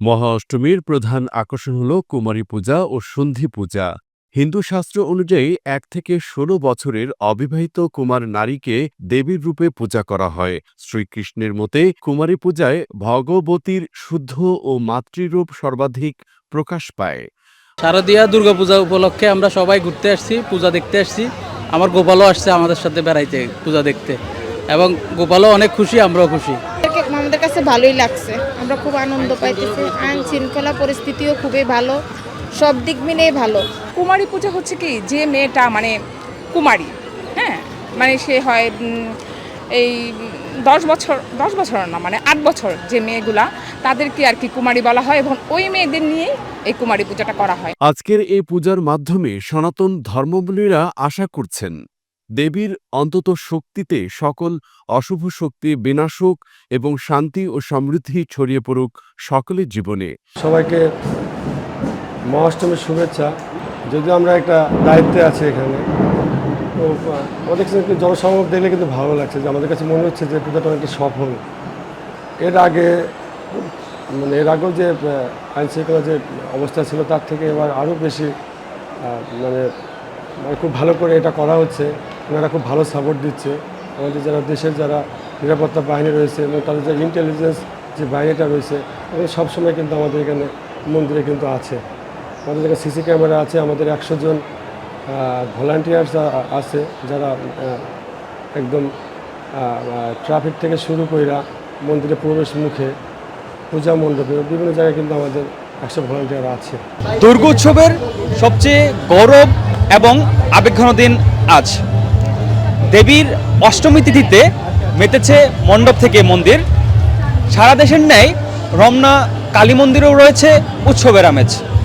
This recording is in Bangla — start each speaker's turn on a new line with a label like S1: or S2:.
S1: মহা অষ্টমীর প্রধান আকর্ষণ হল কুমারী পূজা ও সন্ধি পূজা। হিন্দু শাস্ত্র অনুযায়ী এক থেকে ষোলো বছরের অবিবাহিত কুমার নারীকে দেবীর রূপে পূজা করা হয়। শ্রীকৃষ্ণের মতে, কুমারী পূজায় ভগবতীর শুদ্ধ ও মাতৃরূপ সর্বাধিক প্রকাশ পায়।
S2: শারদীয়া দুর্গাপূজা উপলক্ষে আমরা সবাই ঘুরতে আসছি, পূজা দেখতে আসছি। আমার গোপালও আসছে আমাদের সাথে বেড়াইতে, পূজা দেখতে। এবং গোপালও অনেক খুশি, আমরাও খুশি।
S3: আমাদের কাছে ভালোই লাগছে। আমরা খুব আনন্দ পাইতেছি। আইন শৃঙ্খলা পরিস্থিতিও খুবই ভালো। সব দিক মিলেই ভালো।
S4: কুমারী পূজা হচ্ছে কি? যে মেয়েটা মানে কুমারী হ্যাঁ? মানে সে হয় এই দশ বছর দশ বছর না মানে আট বছর যে মেয়েগুলা তাদেরকে আর কি কুমারী বলা হয় এবং ওই মেয়েদের নিয়েই এই কুমারী পূজাটা করা হয়।
S1: আজকের এই পূজার মাধ্যমে সনাতন ধর্মাবলীরা আশা করছেন। দেবীর অন্তত শক্তিতে সকল অশুভ শক্তি বিনাশক এবং শান্তি ও সমৃদ্ধি ছড়িয়ে পড়ুক সকলের জীবনে।
S5: সবাইকে মহাষ্টমীর শুভেচ্ছা। যদিও আমরা একটা দায়িত্বে আছি এখানে তো একটু জনসমাগম দেখলে কিন্তু ভালো লাগছে যে আমাদের কাছে মনে হচ্ছে যে পূজাটা অনেকটা সফল। এর আগে মানে এর আগেও যে আহ, আইন শৃঙ্খলা যে অবস্থা ছিল তার থেকে এবার আরও বেশি মানে খুব ভালো করে এটা করা হচ্ছে। ওনারা খুব ভালো সাপোর্ট দিচ্ছে। আমাদের যারা দেশের যারা নিরাপত্তা বাহিনী রয়েছে এবং তাদের যে ইন্টেলিজেন্স যে বাহিনীটা রয়েছে সবসময় কিন্তু আমাদের এখানে মন্দিরে কিন্তু আছে। আমাদের এখানে সিসি ক্যামেরা আছে, আমাদের একশো জন ভলান্টিয়ার্স আছে যারা একদম ট্রাফিক থেকে শুরু কইরা মন্দিরে প্রবেশ মুখে পূজা মণ্ডপে বিভিন্ন জায়গায় কিন্তু আমাদের একশো ভলান্টিয়ার আছে।
S6: দুর্গোৎসবের সবচেয়ে গৌরব এবং আবেগঘন দিন আজ। দেবীর অষ্টমী তিথিতে মেতেছে মণ্ডপ থেকে মন্দির। সারা দেশের ন্যায় রমনা কালী মন্দিরেও রয়েছে উৎসবের আমেজ।